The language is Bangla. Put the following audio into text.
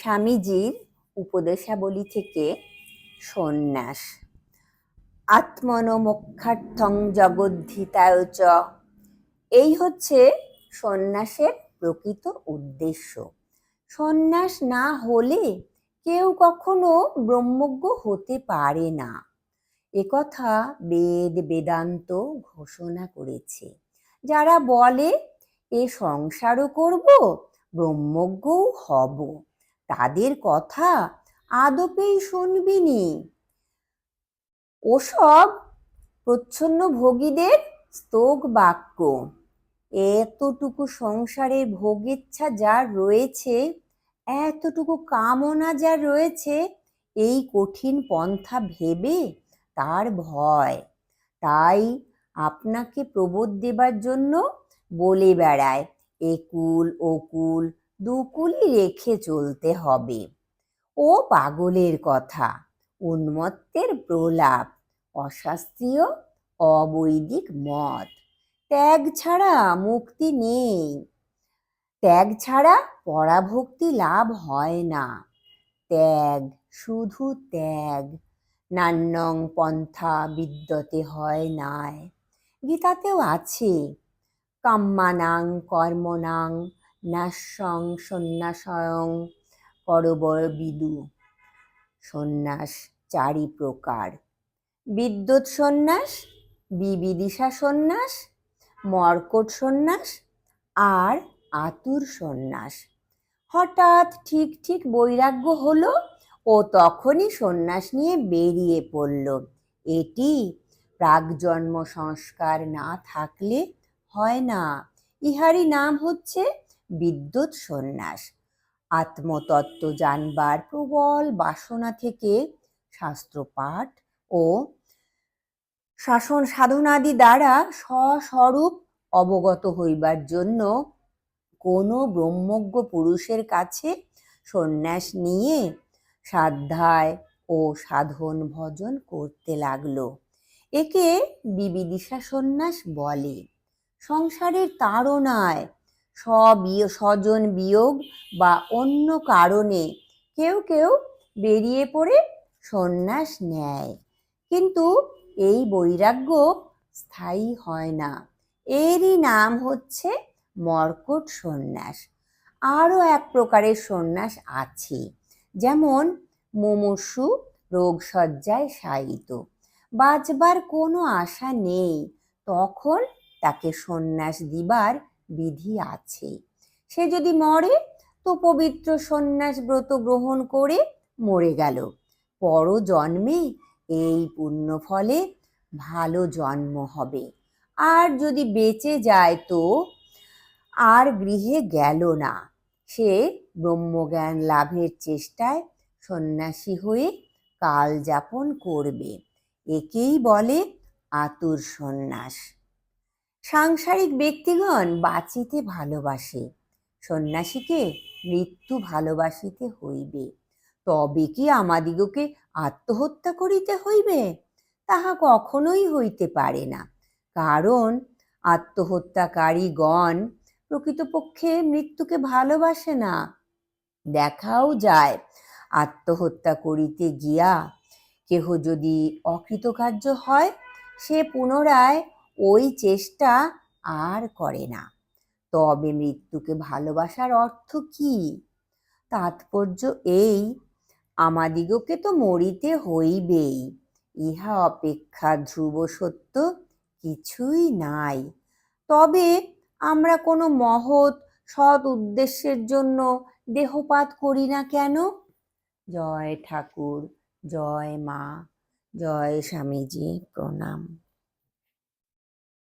স্বামীজির উপদেশাবলী থেকে সন্ন্যাস। আত্মনমোক্ষার্থং জগদ্ধিতায় চ। এই হচ্ছে সন্ন্যাসের প্রকৃত উদ্দেশ্য। সন্ন্যাস না হলে কেউ কখনো ব্রহ্মজ্ঞ হতে পারে না। একথা বেদ বেদান্ত ঘোষণা করেছে। যারা বলে, এ সংসারও করব, ব্রহ্মজ্ঞও হব। তাদের কথা আদপেই শুনবি শুনবিনি ওসব প্রচ্ছন্ন ভোগীদের স্তোক বাক্য। এতটুকু সংসারের ভোগেচ্ছা যার রয়েছে, এতটুকু কামনা যা রয়েছে, এই কঠিন পন্থা ভেবে তার ভয়। তাই আপনাকে প্রবোধ দেবার জন্য বলে বেড়ায়, একুল ওকুল দুকুলই রেখে চলতে হবে। ও পাগলের কথা, উন্মত্তের প্রলাপ, অশাস্ত্রীয়, অবৈদিক মত। ত্যাগ ছাড়া মুক্তি নেই। ত্যাগ ছাড়া পরাভক্তি লাভ হয় না। ত্যাগ, শুধু ত্যাগ নান্যং পন্থা বিদ্যতে হয় নাই। গীতাতেও আছে, কাম্মানাং কর্মনাং নাশং সন্ন্যাসয়ং করবর বিদু। সন্ন্যাস চারি প্রকার। বিদ্যুৎ সন্ন্যাস, বিবিদিশা সন্ন্যাস, মর্কট সন্ন্যাস আর আতুর সন্ন্যাস। হঠাৎ ঠিক ঠিক বৈরাগ্য হলো ও তখনই সন্ন্যাস নিয়ে বেরিয়ে পড়ল। এটি প্রাগজন্ম সংস্কার না থাকলে হয় না। ইহারই নাম হচ্ছে বিদ্যুৎ সন্ন্যাস। আত্মতত্ত্ব জানবার প্রবল বাসনা থেকে শাস্ত্রপাঠ ও শাসন সাধনাদি দ্বারা স্বস্বরূপ অবগত হইবার জন্য কোনো ব্রহ্মজ্ঞ পুরুষের কাছে সন্ন্যাস নিয়ে সাধ্যায় ও সাধন ভজন করতে লাগল। একে বিবিদিশা সন্ন্যাস বলে। সংসারের তাড়নায় স্ববিয়, স্বজন বিয়োগ বা অন্য কারণে কেউ কেউ বেরিয়ে পড়ে সন্ন্যাস নেয় কিন্তু এই বৈরাগ্য স্থায়ী হয় না। এরই নাম হচ্ছে মর্কট সন্ন্যাস। আরও এক প্রকারের সন্ন্যাস আছে, যেমন মুমূর্ষু রোগসজ্জায় শায়িত। বাঁচবার কোনো আশা নেই, তখন তাকে সন্ন্যাস দিবার বিধি আছে সে যদি মরে, তো পবিত্র সন্ন্যাস ব্রত গ্রহণ করে মরে গেল। পর জন্মে এই পুণ্য ফলে ভালো জন্ম হবে। আর যদি বেঁচে যায় তো আর গৃহে গেল না। সে ব্রহ্মজ্ঞান লাভের চেষ্টায় সন্ন্যাসী হয়ে কাল যাপন করবে। একেই বলে আতুর সন্ন্যাস। সাংসারিক ব্যক্তিগণ বাঁচিতে ভালোবাসে। সন্ন্যাসীকে মৃত্যু ভালোবাসিতে হইবে। তবে কি আমাদিগকে আত্মহত্যা করিতে হইবে? তাহা কখনোই হইতে পারে না। কারণ আত্মহত্যাকারীগণ প্রকৃতপক্ষে মৃত্যুকে ভালোবাসে না। দেখাও যায়, আত্মহত্যা করিতে গিয়া কেহ যদি অকৃতকার্য হয়, সে পুনরায় ওই চেষ্টা আর করে না। তবে মৃত্যুকে ভালোবাসার অর্থ কি? তাৎপর্য এই, আমাদিগকে তো মরিতে হইবেই। ইহা অপেক্ষা ধ্রুব সত্য কিছুই নাই। তবে আমরা কোনো মহৎ, সৎ উদ্দেশ্যের জন্য দেহপাত করি না কেন? জয় ঠাকুর, জয় মা, জয় স্বামীজি, প্রণাম।